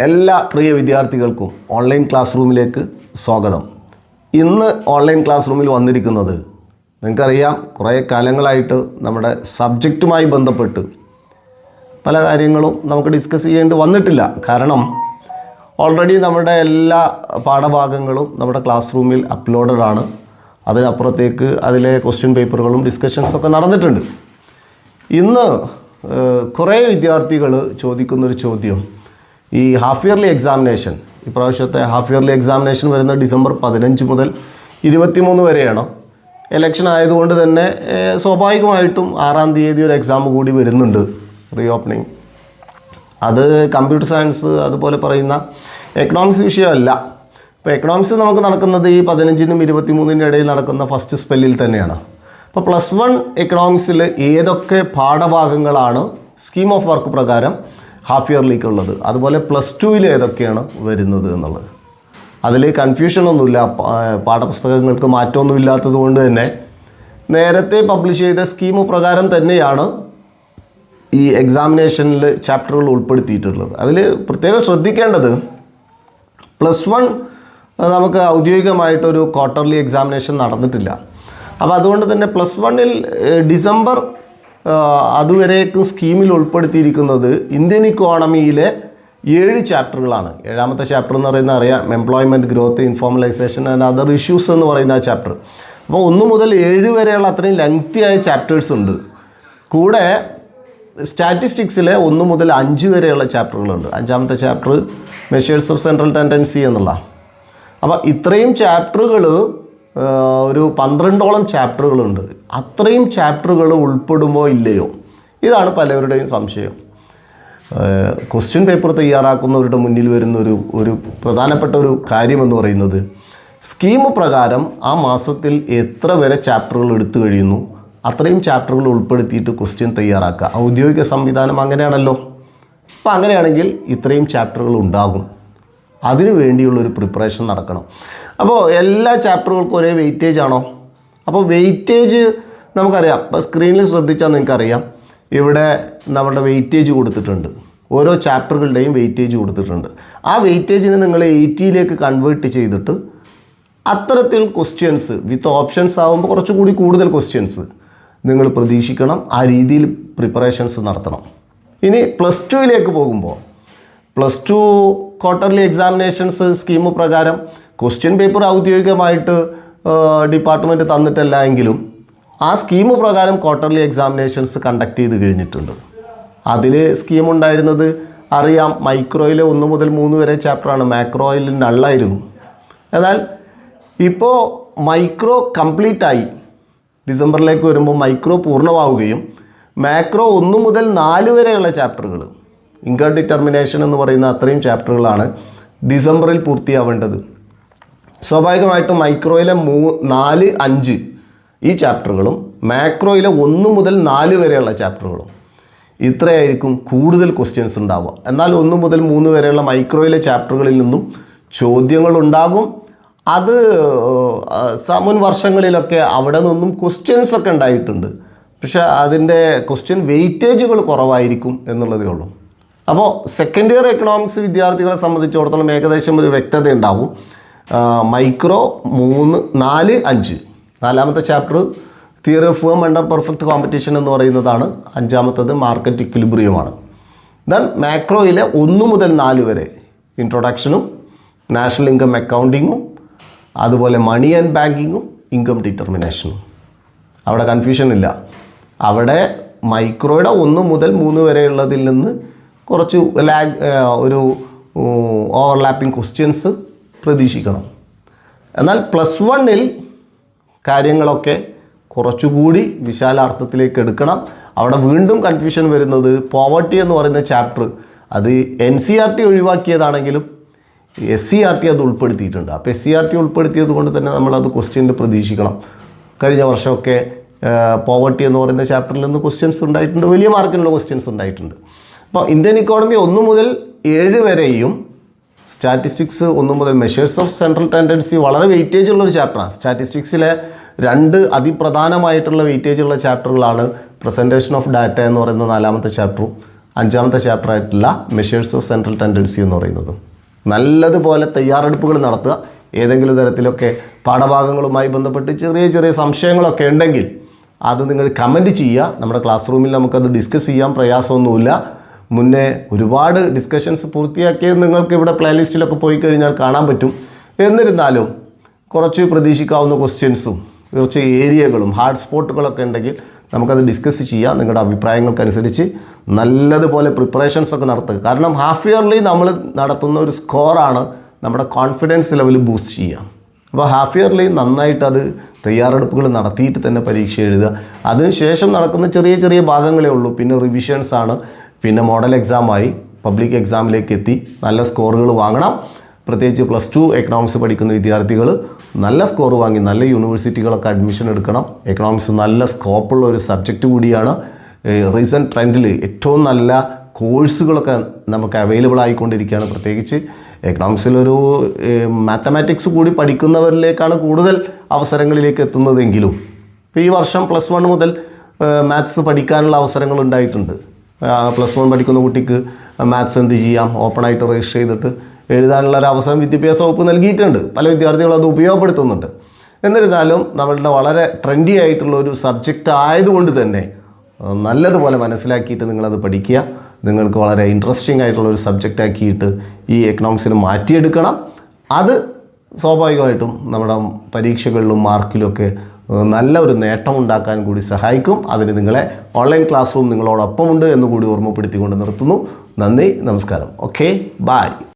എല്ലാ പ്രിയ വിദ്യാർത്ഥികൾക്കും online class റൂമിലേക്ക് സ്വാഗതം. ഇന്ന് ഓൺലൈൻ ക്ലാസ് റൂമിൽ വന്നിരിക്കുന്നത് നിങ്ങൾക്കറിയാം കുറേ കാലങ്ങളായിട്ട് നമ്മുടെ സബ്ജക്റ്റുമായി ബന്ധപ്പെട്ട് പല കാര്യങ്ങളും നമുക്ക് ഡിസ്കസ് ചെയ്യേണ്ടി വന്നിട്ടില്ല. കാരണം ഓൾറെഡി നമ്മുടെ എല്ലാ പാഠഭാഗങ്ങളും നമ്മുടെ ക്ലാസ് റൂമിൽ അപ്ലോഡഡ് ആണ്. അതിനപ്പുറത്തേക്ക് അതിലെ ക്വസ്റ്റ്യൻ പേപ്പറുകളും ഡിസ്കഷൻസൊക്കെ നടന്നിട്ടുണ്ട്. ഇന്ന് കുറേ വിദ്യാർത്ഥികൾ ചോദിക്കുന്നൊരു ചോദ്യം. ഈ ഹാഫ് ഇയർലി എക്സാമിനേഷൻ ഇപ്രാവശ്യത്തെ ഹാഫ് ഇയർലി എക്സാമിനേഷൻ വരുന്ന ഡിസംബർ പതിനഞ്ച് മുതൽ ഇരുപത്തിമൂന്ന് വരെയാണ്. ഇലക്ഷൻ ആയതുകൊണ്ട് തന്നെ സ്വാഭാവികമായിട്ടും ആറാം തീയതി ഒരു എക്സാം കൂടി വരുന്നുണ്ട് റീ ഓപ്പണിങ് അത് കമ്പ്യൂട്ടർ സയൻസ് അതുപോലെ പറയുന്ന എക്കണോമിക്സ് വിഷയമല്ല. ഇപ്പോൾ എക്കണോമിക്സ് നമുക്ക് നടക്കുന്നത് ഈ പതിനഞ്ചിനും ഇരുപത്തിമൂന്നിനും ഇടയിൽ നടക്കുന്ന ഫസ്റ്റ് സ്പെല്ലിൽ തന്നെയാണ്. അപ്പോൾ പ്ലസ് വൺ എക്കണോമിക്സിൽ ഏതൊക്കെ പാഠഭാഗങ്ങളാണ് സ്കീം ഓഫ് വർക്ക് പ്രകാരം ഹാഫ് ഇയർലിക്ക് ഉള്ളത്. അതുപോലെ പ്ലസ് ടുവിൽ ഏതൊക്കെയാണ് വരുന്നത് എന്നുള്ളത്. അതിൽ കൺഫ്യൂഷനൊന്നുമില്ല പാഠപുസ്തകങ്ങൾക്ക് മാറ്റമൊന്നും ഇല്ലാത്തത് കൊണ്ട് തന്നെ നേരത്തെ പബ്ലിഷ് ചെയ്ത സ്കീം പ്രകാരം തന്നെയാണ് ഈ എക്സാമിനേഷനിൽ ചാപ്റ്ററുകൾ ഉൾപ്പെടുത്തിയിട്ടുള്ളത്. അതിൽ പ്രത്യേകം ശ്രദ്ധിക്കേണ്ടത് പ്ലസ് വൺ നമുക്ക് ഔദ്യോഗികമായിട്ടൊരു ക്വാർട്ടർലി എക്സാമിനേഷൻ നടന്നിട്ടില്ല. അപ്പോൾ അതുകൊണ്ട് തന്നെ പ്ലസ് വണ്ണിൽ ഡിസംബർ അതുവരേക്കും സ്കീമിൽ ഉൾപ്പെടുത്തിയിരിക്കുന്നത് ഇന്ത്യൻ ഇക്കോണമിയിലെ ഏഴ് ചാപ്റ്ററുകളാണ് ഏഴാമത്തെ ചാപ്റ്റർ എന്ന് പറയുന്നത് അറിയാം employment growth informalisation and other issues എന്ന് പറയുന്ന ചാപ്റ്റർ അപ്പോൾ ഒന്ന് മുതൽ ഏഴ് വരെയുള്ള അത്രയും ലെങ്തി ആയ ചാപ്റ്റേഴ്സ് ഉണ്ട്. കൂടെ സ്റ്റാറ്റിസ്റ്റിക്സിലെ ഒന്ന് മുതൽ അഞ്ച് വരെയുള്ള ചാപ്റ്ററുകളുണ്ട് അഞ്ചാമത്തെ chapter measures of central tendency എന്നുള്ള. അപ്പോൾ ഇത്രയും ചാപ്റ്ററുകൾ ഒരു പന്ത്രണ്ടോളം ചാപ്റ്ററുകളുണ്ട്. അത്രയും ചാപ്റ്ററുകൾ ഉൾപ്പെടുമോ ഇല്ലയോ? ഇതാണ് പലവരുടെയും സംശയം. ക്വസ്റ്റ്യൻ പേപ്പർ തയ്യാറാക്കുന്നവരുടെ മുന്നിൽ വരുന്ന ഒരു ഒരു പ്രധാനപ്പെട്ട ഒരു കാര്യമെന്ന് പറയുന്നത് സ്കീം പ്രകാരം ആ മാസത്തിൽ എത്ര വരെ ചാപ്റ്ററുകൾ എടുത്തു കഴിയുന്നു? അത്രയും ചാപ്റ്ററുകൾ ഉൾപ്പെടുത്തിയിട്ട് ക്വസ്റ്റ്യൻ തയ്യാറാക്കുക. ഔദ്യോഗിക സംവിധാനം അങ്ങനെയാണല്ലോ. അപ്പോൾ അങ്ങനെയാണെങ്കിൽ ഇത്രയും ചാപ്റ്ററുകൾ ഉണ്ടാകും. അതിനു വേണ്ടിയുള്ളൊരു പ്രിപ്പറേഷൻ നടക്കണം. അപ്പോൾ എല്ലാ ചാപ്റ്ററുകൾക്കും ഒരേ വെയിറ്റേജ് ആണോ? അപ്പോൾ വെയിറ്റേജ് നമുക്കറിയാം. ഇപ്പോൾ സ്ക്രീനിൽ ശ്രദ്ധിച്ചാൽ നിങ്ങൾക്കറിയാം. ഇവിടെ നമ്മുടെ വെയിറ്റേജ് കൊടുത്തിട്ടുണ്ട്. ഓരോ ചാപ്റ്ററുകളുടെയും വെയിറ്റേജ് കൊടുത്തിട്ടുണ്ട്. ആ വെയിറ്റേജിനെ നിങ്ങൾ എയ്റ്റിയിലേക്ക് കൺവേർട്ട് ചെയ്തിട്ട് അത്തരത്തിൽ ക്വസ്റ്റ്യൻസ് വിത്ത് ഓപ്ഷൻസ് ആകുമ്പോൾ കുറച്ചുകൂടി കൂടുതൽ ക്വസ്റ്റ്യൻസ് നിങ്ങൾ പ്രതീക്ഷിക്കണം. ആ രീതിയിൽ പ്രിപ്പറേഷൻസ് നടത്തണം. ഇനി പ്ലസ് ടുവിലേക്ക് പോകുമ്പോൾ plus two quarterly examinations scheme പ്രകാരം ക്വസ്റ്റ്യൻ പേപ്പർ ഔദ്യോഗികമായിട്ട് ഡിപ്പാർട്ട്മെന്റ് തന്നിട്ടല്ല എങ്കിലും ആ സ്കീം പ്രകാരം ക്വാർട്ടർലി എക്സാമിനേഷൻസ് കണ്ടക്ട് ചെയ്ത് കഴിഞ്ഞിട്ടുണ്ട്. അതിൽ സ്കീം ഉണ്ടായിരുന്നത് അറിയാം മൈക്രോയിലെ ഒന്ന് മുതൽ മൂന്ന് വരെ ചാപ്റ്ററാണ്. മാക്രോയിൽ നള്ളായിരുന്നു എന്നാൽ ഇപ്പോൾ മൈക്രോ കംപ്ലീറ്റ് ആയി ഡിസംബറിലേക്ക് വരുമ്പോൾ മൈക്രോ പൂർണമാവുകയും മാക്രോ ഒന്ന് മുതൽ നാല് വരെയുള്ള ചാപ്റ്ററുകൾ ഇൻകം ഡിറ്റർമിനേഷൻ എന്ന് പറയുന്ന അത്രയും ചാപ്റ്ററുകളാണ് ഡിസംബറിൽ പൂർത്തിയാവേണ്ടത്. സ്വാഭാവികമായിട്ടും മൈക്രോയിലെ മൂ നാല് അഞ്ച് ഈ ചാപ്റ്ററുകളും മാക്രോയിലെ ഒന്ന് മുതൽ നാല് വരെയുള്ള ചാപ്റ്ററുകളും ഇത്രയായിരിക്കും കൂടുതൽ ക്വസ്റ്റ്യൻസ് ഉണ്ടാവുക. എന്നാൽ ഒന്ന് മുതൽ മൂന്ന് വരെയുള്ള മൈക്രോയിലെ ചാപ്റ്ററുകളിൽ നിന്നും ചോദ്യങ്ങളുണ്ടാകും അത് മുൻ വർഷങ്ങളിലൊക്കെ അവിടെ നിന്നും ക്വസ്റ്റ്യൻസ് ഒക്കെ ഉണ്ടായിട്ടുണ്ട്. പക്ഷേ അതിന്റെ ക്വസ്റ്റ്യൻ വെയിറ്റേജുകൾ കുറവായിരിക്കും എന്നുള്ളതേ ഉള്ളൂ. അപ്പോൾ സെക്കൻഡ് ഇയർ എക്കണോമിക്സ് വിദ്യാർത്ഥികളെ സംബന്ധിച്ചിടത്തോളം ഏകദേശം ഒരു വ്യക്തത ഉണ്ടാവും. മൈക്രോ മൂന്ന് നാല് അഞ്ച്. നാലാമത്തെ chapter theory of firm under perfect competition എന്ന് പറയുന്നതാണ്. അഞ്ചാമത്തത് മാർക്കറ്റ് ഇക്വിലിബ്രിയമാണ് ദെൻ മാക്രോയിലെ ഒന്ന് മുതൽ നാല് വരെ ഇൻട്രൊഡക്ഷനും നാഷണൽ ഇൻകം അക്കൗണ്ടിങ്ങും അതുപോലെ മണി ആൻഡ് ബാങ്കിങ്ങും ഇൻകം ഡിറ്റർമിനേഷനും അവിടെ കൺഫ്യൂഷൻ ഇല്ല. അവിടെ മൈക്രോയുടെ ഒന്ന് മുതൽ മൂന്ന് വരെയുള്ളതിൽ നിന്ന് കുറച്ച് ലാഗ് ഒരു ഓവർലാപ്പിംഗ് ക്വസ്റ്റ്യൻസ് പ്രതീക്ഷിക്കണം. എന്നാൽ പ്ലസ് വണ്ണിൽ കാര്യങ്ങളൊക്കെ കുറച്ചുകൂടി വിശാലാർത്ഥത്തിലേക്ക് എടുക്കണം. അവിടെ വീണ്ടും കൺഫ്യൂഷൻ വരുന്നത് പോവർട്ടി എന്ന് പറയുന്ന ചാപ്റ്റർ അത് എൻ സി ആർ ടി ഒഴിവാക്കിയതാണെങ്കിലും എസ് സി ആർ ടി അത് ഉൾപ്പെടുത്തിയിട്ടുണ്ട്. അപ്പോൾ എസ് സി ആർ ടി ഉൾപ്പെടുത്തിയത് കൊണ്ട് തന്നെ നമ്മളത് ക്വസ്റ്റ്യനിൽ പ്രതീക്ഷിക്കണം. കഴിഞ്ഞ വർഷമൊക്കെ പോവർട്ടി എന്ന് പറയുന്ന ചാപ്റ്ററിൽ നിന്ന് ക്വസ്റ്റ്യൻസ് ഉണ്ടായിട്ടുണ്ട്. വലിയ മാർക്കിനുള്ള ക്വസ്റ്റ്യൻസ് ഉണ്ടായിട്ടുണ്ട്. അപ്പോൾ ഇന്ത്യൻ ഇക്കോണമി ഒന്ന് മുതൽ ഏഴ് വരെയും സ്റ്റാറ്റിസ്റ്റിക്സ് ഒന്ന് മുതൽ മെഷേഴ്സ് ഓഫ് സെൻട്രൽ ടെൻഡൻസി വളരെ വെയിറ്റേജ് ഉള്ള ഒരു ചാപ്റ്ററാണ് സ്റ്റാറ്റിസ്റ്റിക്സിലെ രണ്ട് അതിപ്രധാനമായിട്ടുള്ള വെയിറ്റേജ് ഉള്ള ചാപ്റ്ററുകളാണ് പ്രസന്റേഷൻ ഓഫ് ഡാറ്റ എന്ന് പറയുന്ന നാലാമത്തെ ചാപ്റ്ററും അഞ്ചാമത്തെ ചാപ്റ്ററായിട്ടുള്ള മെഷേഴ്സ് ഓഫ് സെൻട്രൽ ടെൻഡൻസി എന്ന് പറയുന്നതും. നല്ലതുപോലെ തയ്യാറെടുപ്പുകൾ നടത്തുക. ഏതെങ്കിലും തരത്തിലൊക്കെ പാഠഭാഗങ്ങളുമായി ബന്ധപ്പെട്ട് ചെറിയ ചെറിയ സംശയങ്ങളൊക്കെ ഉണ്ടെങ്കിൽ അത് നിങ്ങൾ കമന്റ് ചെയ്യുക. നമ്മുടെ ക്ലാസ് റൂമിൽ നമുക്കത് ഡിസ്കസ് ചെയ്യാൻ പ്രയാസമൊന്നുമില്ല. മുന്നേ ഒരുപാട് ഡിസ്കഷൻസ് പൂർത്തിയാക്കിയത് നിങ്ങൾക്ക് ഇവിടെ പ്ലേലിസ്റ്റിലൊക്കെ പോയി കഴിഞ്ഞാൽ കാണാൻ പറ്റും. എന്നിരുന്നാലും കുറച്ച് പ്രതീക്ഷിക്കാവുന്ന ക്വസ്റ്റ്യൻസും കുറച്ച് ഏരിയകളും ഹാർഡ് സ്പോട്ടുകളൊക്കെ ഉണ്ടെങ്കിൽ നമുക്കത് ഡിസ്കസ് ചെയ്യാം. നിങ്ങളുടെ അഭിപ്രായങ്ങൾക്കനുസരിച്ച് നല്ലതുപോലെ പ്രിപ്പറേഷൻസ് ഒക്കെ നടത്തുക. കാരണം ഹാഫ് ഇയർലി നമ്മൾ നടത്തുന്ന ഒരു സ്കോറാണ് നമ്മുടെ കോൺഫിഡൻസ് ലെവൽ ബൂസ്റ്റ് ചെയ്യാം അപ്പോൾ ഹാഫ് ഇയർലി നന്നായിട്ട് അത് തയ്യാറെടുപ്പുകൾ നടത്തിയിട്ട് തന്നെ പരീക്ഷ എഴുതുക. അതിനുശേഷം നടക്കുന്ന ചെറിയ ചെറിയ ഭാഗങ്ങളേ ഉള്ളൂ. പിന്നെ റിവിഷൻസ് ആണ്. പിന്നെ മോഡൽ എക്സാമായി പബ്ലിക് എക്സാമിലേക്ക് എത്തി നല്ല സ്കോറുകൾ വാങ്ങണം. പ്രത്യേകിച്ച് പ്ലസ് ടു എക്കണോമിക്സ് പഠിക്കുന്ന വിദ്യാർത്ഥികൾ നല്ല സ്കോർ വാങ്ങി നല്ല യൂണിവേഴ്സിറ്റികളൊക്കെ അഡ്മിഷൻ എടുക്കണം. എക്കണോമിക്സ് നല്ല സ്കോപ്പുള്ള ഒരു സബ്ജക്റ്റ് കൂടിയാണ് റീസെന്റ് ട്രെൻഡിൽ ഏറ്റവും നല്ല കോഴ്സുകളൊക്കെ നമുക്ക് അവൈലബിൾ ആയിക്കൊണ്ടിരിക്കുകയാണ്. പ്രത്യേകിച്ച് എക്കണോമിക്സിലൊരു മാത്തമാറ്റിക്സ് കൂടി പഠിക്കുന്നവരിലേക്കാണ് കൂടുതൽ അവസരങ്ങളിലേക്ക് എത്തുന്നതെങ്കിലും. ഇപ്പോൾ ഈ വർഷം പ്ലസ് വൺ മുതൽ മാത്സ് പഠിക്കാനുള്ള അവസരങ്ങൾ ഉണ്ടായിട്ടുണ്ട്. പ്ലസ് വൺ പഠിക്കുന്ന കുട്ടിക്ക് മാത്സ് എന്ത് ചെയ്യാം? ഓപ്പണായിട്ട് രജിസ്റ്റർ ചെയ്തിട്ട് എഴുതാനുള്ള ഒരു അവസരം വിദ്യാഭ്യാസ വകുപ്പ് നൽകിയിട്ടുണ്ട്. പല വിദ്യാർത്ഥികളും അത് ഉപയോഗപ്പെടുത്തുന്നുണ്ട്. എന്നിരുന്നാലും നമ്മളുടെ വളരെ ട്രെൻഡി ആയിട്ടുള്ള ഒരു സബ്ജക്റ്റ് ആയതുകൊണ്ട് തന്നെ നല്ലതുപോലെ മനസ്സിലാക്കിയിട്ട് നിങ്ങളത് പഠിക്കുക. നിങ്ങൾക്ക് വളരെ ഇൻട്രസ്റ്റിംഗ് ആയിട്ടുള്ള ഒരു സബ്ജക്റ്റ് ആക്കിയിട്ട് ഈ എക്കണോമിക്സിന് മാറ്റിയെടുക്കണം. അത് സ്വാഭാവികമായിട്ടും നമ്മുടെ പരീക്ഷകളിലും മാർക്കിലുമൊക്കെ ഏഹ് നല്ല ഒരു നേട്ടം ഉണ്ടാക്കാൻ കൂടി സഹായിക്കും. അതിന് നിങ്ങളെ ഓൺലൈൻ ക്ലാസ് റൂം നിങ്ങളോടൊപ്പമുണ്ട് എന്നുകൂടി ഓർമ്മപ്പെടുത്തിക്കൊണ്ട് നിർത്തുന്നു. നന്ദി നമസ്കാരം. Okay bye